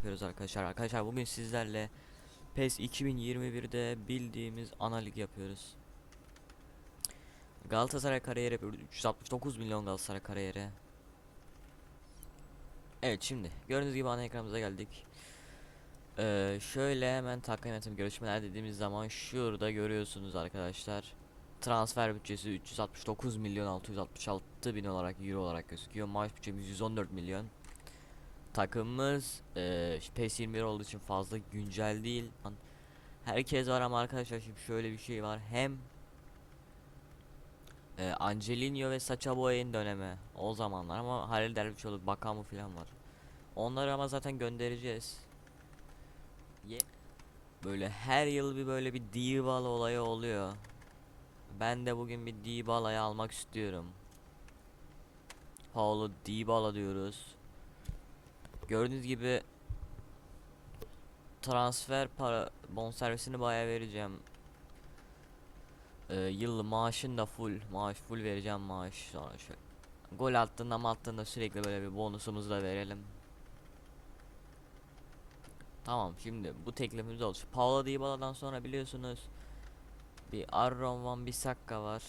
yapıyoruz arkadaşlar. Arkadaşlar bugün sizlerle PES 2021'de bildiğimiz ana lig yapıyoruz. Galatasaray kariyeri yapıyoruz. 369 milyon Galatasaray kariyeri. Evet şimdi gördüğünüz gibi ana ekranımıza geldik. Ee, şöyle hemen takvim yönetim görüşmeler dediğimiz zaman şurada görüyorsunuz arkadaşlar. Transfer bütçesi 369 milyon 666 bin olarak euro olarak gözüküyor. Maaş bütçemiz 114 milyon. Takımımız eee PES 21 olduğu için fazla güncel değil. Herkes var ama arkadaşlar şimdi şöyle bir şey var. Hem eee Angelino ve Sacha Boey'in dönemi o zamanlar ama Halil Dervişoğlu, Bakamu falan var. Onları ama zaten göndereceğiz. Böyle her yıl bir böyle bir Dybala olayı oluyor. Ben de bugün bir Dybala'yı almak istiyorum. Paulo Dybala diyoruz. Gördüğünüz gibi transfer para bonservisini bayağı vereceğim. Ee, yıl maaşın da full maaş full vereceğim maaş sonra şöyle. Gol attığında attığında sürekli böyle bir bonusumuzu da verelim. Tamam şimdi bu teklifimiz oldu. Paulo Dybala'dan sonra biliyorsunuz bir Aaron Van Bissaka var.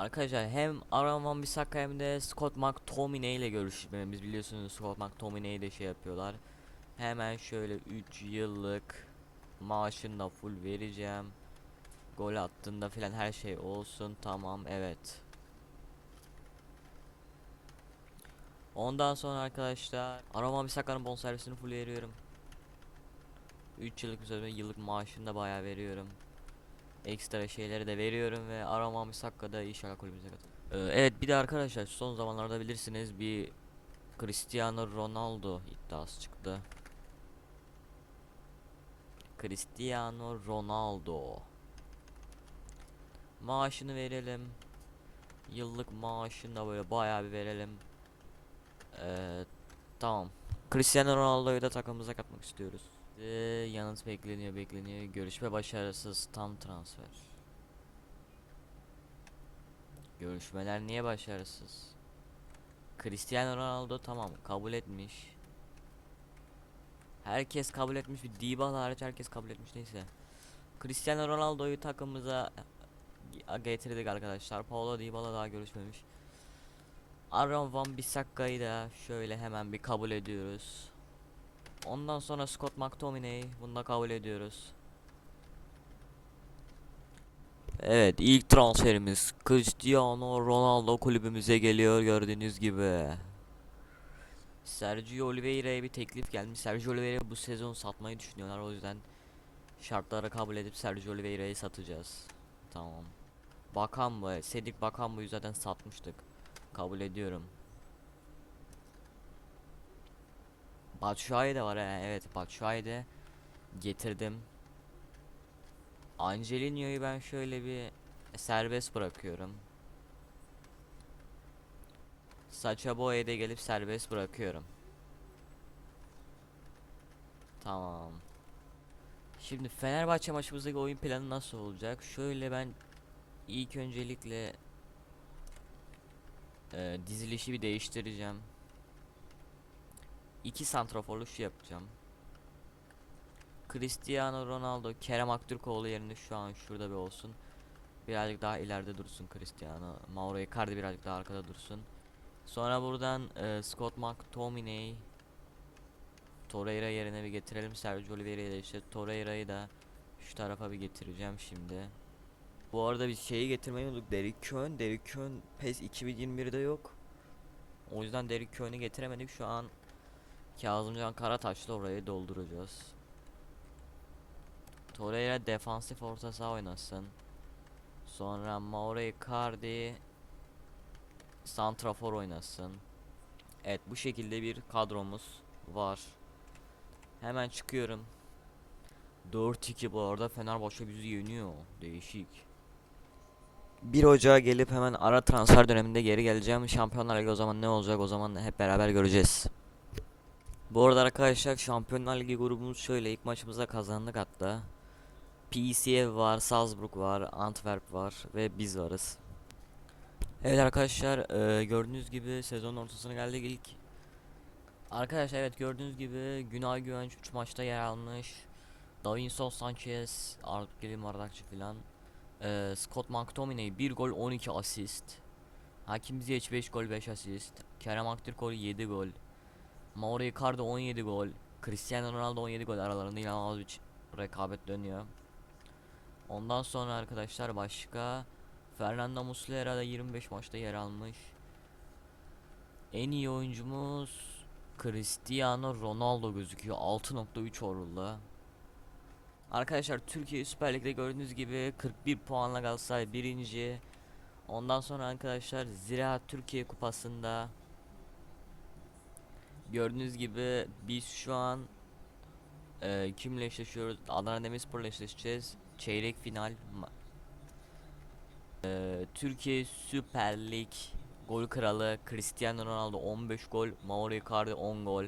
Arkadaşlar hem Aaron Van Bissaka hem de Scott McTominay ile görüşmemiz biliyorsunuz Scott McTominay'i de şey yapıyorlar. Hemen şöyle 3 yıllık maaşını da full vereceğim. Gol attığında filan her şey olsun tamam evet. Ondan sonra arkadaşlar Aaron Van Bissaka'nın bonservisini full veriyorum. 3 yıllık üzerine yıllık maaşını da bayağı veriyorum ekstra şeyleri de veriyorum ve aramamış hakkında inşallah kulübümüze katılır. Ee, evet bir de arkadaşlar son zamanlarda bilirsiniz bir Cristiano Ronaldo iddiası çıktı. Cristiano Ronaldo. Maaşını verelim. Yıllık maaşını da böyle bayağı bir verelim. Ee, tamam. Cristiano Ronaldo'yu da takımımıza katmak istiyoruz. Ee, yanıt bekleniyor bekleniyor. Görüşme başarısız tam transfer. Görüşmeler niye başarısız? Cristiano Ronaldo tamam kabul etmiş. Herkes kabul etmiş bir Dybala hariç herkes kabul etmiş neyse. Cristiano Ronaldo'yu takımımıza getirdik arkadaşlar. Paulo Dybala daha görüşmemiş. Aaron Van Bissaka'yı da şöyle hemen bir kabul ediyoruz. Ondan sonra Scott McTominay bunu da kabul ediyoruz. Evet ilk transferimiz Cristiano Ronaldo kulübümüze geliyor gördüğünüz gibi. Sergio Oliveira'ya bir teklif gelmiş. Sergio Oliveira bu sezon satmayı düşünüyorlar o yüzden şartları kabul edip Sergio Oliveira'yı satacağız. Tamam. Bakan bu, Sedik Bakan bu zaten satmıştık. Kabul ediyorum. Batshuayi de var he evet Batshuayi de getirdim. Angelino'yu ben şöyle bir serbest bırakıyorum. Saça Boya'yı da gelip serbest bırakıyorum. Tamam. Şimdi Fenerbahçe maçımızdaki oyun planı nasıl olacak? Şöyle ben ilk öncelikle e, dizilişi bir değiştireceğim. İki santraforlu şu yapacağım. Cristiano Ronaldo, Kerem Aktürkoğlu yerine şu an şurada bir olsun. Birazcık daha ileride dursun Cristiano. Mauro Icardi birazcık daha arkada dursun. Sonra buradan e, Scott McTominay Torreira yerine bir getirelim. Sergio Oliveira'yı da işte Torreira'yı da şu tarafa bir getireceğim şimdi. Bu arada biz şeyi getirmeyi unuttuk. Derrick Köhn. Derrick Köhn PES 2021'de yok. O yüzden Derrick Köhn'ü getiremedik. Şu an Kazımcan Karataş'la orayı dolduracağız. Torreira defansif orta saha oynasın. Sonra Mauro Icardi santrafor oynasın. Evet bu şekilde bir kadromuz var. Hemen çıkıyorum. 4-2 bu arada Fenerbahçe bizi yeniyor. Değişik. 1 Ocağa gelip hemen ara transfer döneminde geri geleceğim. Şampiyonlar Ligi o zaman ne olacak o zaman hep beraber göreceğiz. Bu arada arkadaşlar Şampiyonlar Ligi grubumuz şöyle ilk maçımızda kazandık hatta. PSV var, Salzburg var, Antwerp var ve biz varız. Evet arkadaşlar e, gördüğünüz gibi sezon ortasına geldik ilk Arkadaşlar evet gördüğünüz gibi Günay Güvenç 3 maçta yer almış. Davinson Sanchez, Argeli Mardakçı filan. Ee, Scott McTominay 1 gol 12 asist. Hakim Ziyech 5 gol 5 asist. Kerem Aktürkoğlu 7 gol. Mauro Icardi 17 gol. Cristiano Ronaldo 17 gol aralarında inanılmaz bir rekabet dönüyor. Ondan sonra arkadaşlar başka Fernando Muslera da 25 maçta yer almış. En iyi oyuncumuz Cristiano Ronaldo gözüküyor. 6.3 orulla. Arkadaşlar Türkiye Süper Lig'de gördüğünüz gibi 41 puanla Galatasaray birinci. Ondan sonra arkadaşlar Ziraat Türkiye Kupası'nda gördüğünüz gibi biz şu an e, kimle eşleşiyoruz? Adana Demirspor'la eşleşeceğiz. Çeyrek final. E, Türkiye Süper Lig gol kralı Cristiano Ronaldo 15 gol, Mauro Icardi 10 gol.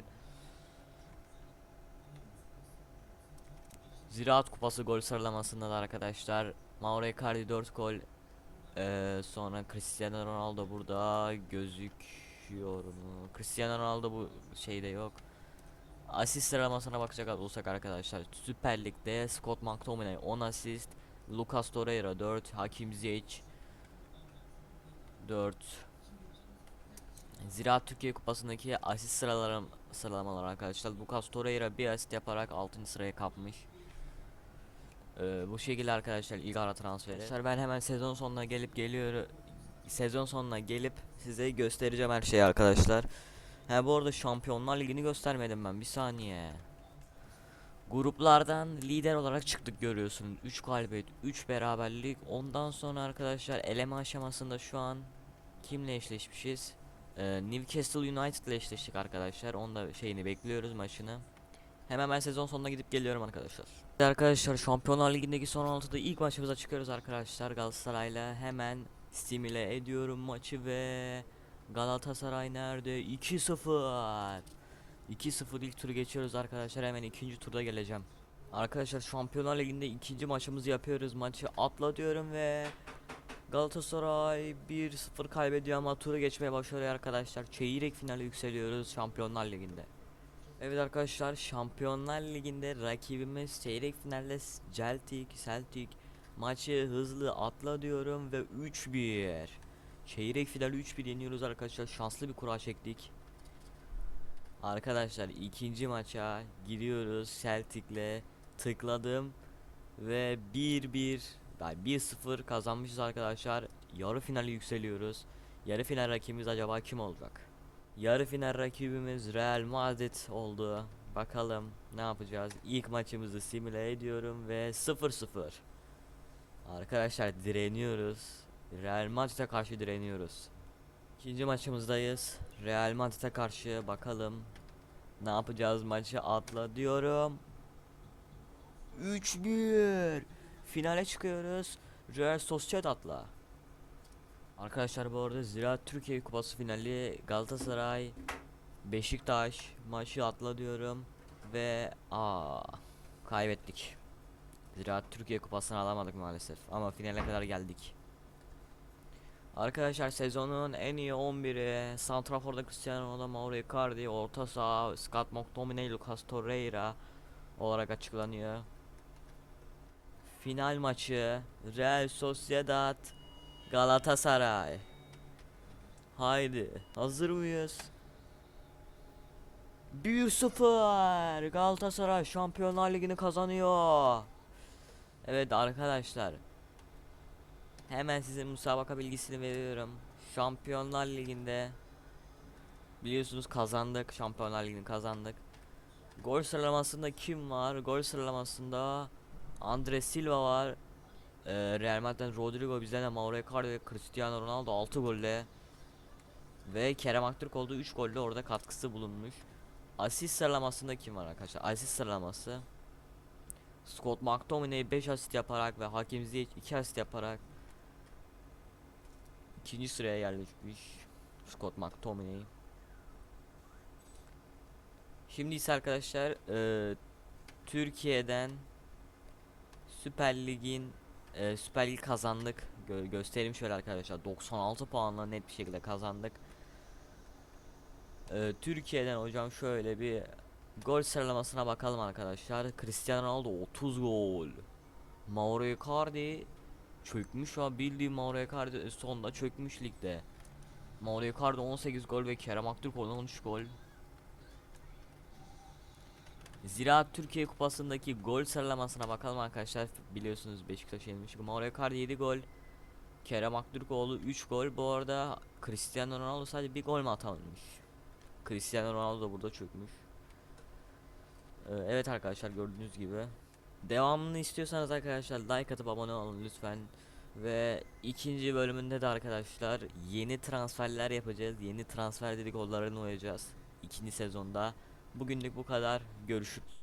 Ziraat Kupası gol sıralamasında da arkadaşlar Mauro Icardi 4 gol. Ee, sonra Cristiano Ronaldo burada gözüküyor mu? Cristiano Ronaldo bu şeyde yok. Asist sıralamasına bakacak olursak arkadaşlar Süper Lig'de Scott McTominay 10 asist, Lucas Torreira 4, Hakim Ziyech 4. Ziraat Türkiye Kupası'ndaki asist sıralarım sıralamalar arkadaşlar. Lucas Torreira bir asist yaparak 6. sıraya kapmış. Ee, bu şekilde arkadaşlar ilk ara transferi. Arkadaşlar ben hemen sezon sonuna gelip geliyorum. Sezon sonuna gelip size göstereceğim her şeyi arkadaşlar. Ha bu arada Şampiyonlar Ligi'ni göstermedim ben bir saniye. Gruplardan lider olarak çıktık görüyorsun. 3 galibiyet, 3 beraberlik. Ondan sonra arkadaşlar eleme aşamasında şu an kimle eşleşmişiz? Ee, Newcastle United ile eşleştik arkadaşlar. Onun da şeyini bekliyoruz maçını. Hemen ben sezon sonuna gidip geliyorum arkadaşlar. Arkadaşlar Şampiyonlar Ligi'ndeki son 16'da ilk maçımıza çıkıyoruz arkadaşlar Galatasaray'la hemen stimüle ediyorum maçı ve Galatasaray nerede? 2-0 2-0 ilk turu geçiyoruz arkadaşlar. Hemen ikinci turda geleceğim. Arkadaşlar Şampiyonlar Ligi'nde ikinci maçımızı yapıyoruz. Maçı atla diyorum ve Galatasaray 1-0 kaybediyor ama turu geçmeye başlıyor arkadaşlar. Çeyrek finale yükseliyoruz Şampiyonlar Ligi'nde. Evet arkadaşlar Şampiyonlar Ligi'nde rakibimiz çeyrek finalde Celtic, Celtic maçı hızlı atla diyorum ve 3-1 Çeyrek final 3-1 yeniyoruz arkadaşlar şanslı bir kura çektik Arkadaşlar ikinci maça giriyoruz Celtic'le tıkladım ve 1-1 yani 1-0 kazanmışız arkadaşlar yarı finale yükseliyoruz Yarı final rakibimiz acaba kim olacak? Yarı final rakibimiz Real Madrid oldu. Bakalım ne yapacağız? İlk maçımızı simüle ediyorum ve 0-0. Arkadaşlar direniyoruz. Real Madrid'e karşı direniyoruz. İkinci maçımızdayız. Real Madrid'e karşı bakalım ne yapacağız maçı atla diyorum. 3-1. Finale çıkıyoruz. Real Sociedad'la. Arkadaşlar bu arada Ziraat Türkiye Kupası finali Galatasaray Beşiktaş maçı atla diyorum ve aa kaybettik. Ziraat Türkiye Kupası'nı alamadık maalesef ama finale kadar geldik. Arkadaşlar sezonun en iyi 11'i Santrafor'da Cristiano Ronaldo, Mauro Icardi, orta saha Scott McTominay, Lucas Torreira olarak açıklanıyor. Final maçı Real Sociedad Galatasaray. Haydi. Hazır mıyız? 1-0 Galatasaray Şampiyonlar Ligi'ni kazanıyor. Evet arkadaşlar. Hemen size müsabaka bilgisini veriyorum. Şampiyonlar Ligi'nde biliyorsunuz kazandık. Şampiyonlar Ligi'ni kazandık. Gol sıralamasında kim var? Gol sıralamasında Andre Silva var. Ee, Real Madrid'den Rodrigo bizden de Mauro Icardi ve Cristiano Ronaldo 6 golle ve Kerem Aktürkoğlu 3 golle orada katkısı bulunmuş. Asist sıralamasında kim var arkadaşlar? Asist sıralaması Scott McTominay 5 asist yaparak ve Hakim Ziyech 2 asist yaparak ikinci sıraya yerleşmiş Scott McTominay. Şimdi ise arkadaşlar eee, Türkiye'den Süper Lig'in e, Süper Lig kazandık. Gö göstereyim şöyle arkadaşlar. 96 puanla net bir şekilde kazandık. Ee, Türkiye'den hocam şöyle bir gol sıralamasına bakalım arkadaşlar. Cristiano Ronaldo 30 gol. Mauro Icardi çökmüş ha bildiğim Mauro Icardi sonda çökmüş ligde. Mauro Icardi 18 gol ve Kerem Aktürkoğlu 13 gol. Ziraat Türkiye Kupası'ndaki gol sıralamasına bakalım arkadaşlar. Biliyorsunuz Beşiktaş yenilmiş. Mauro Icardi 7 gol. Kerem Aktürkoğlu 3 gol. Bu arada Cristiano Ronaldo sadece bir gol mü atabilmiş? Cristiano Ronaldo da burada çökmüş. Ee, evet arkadaşlar gördüğünüz gibi. Devamını istiyorsanız arkadaşlar like atıp abone olun lütfen. Ve ikinci bölümünde de arkadaşlar yeni transferler yapacağız. Yeni transfer dedikodularına uyacağız. İkinci sezonda. Bugünlük bu kadar. Görüşürüz.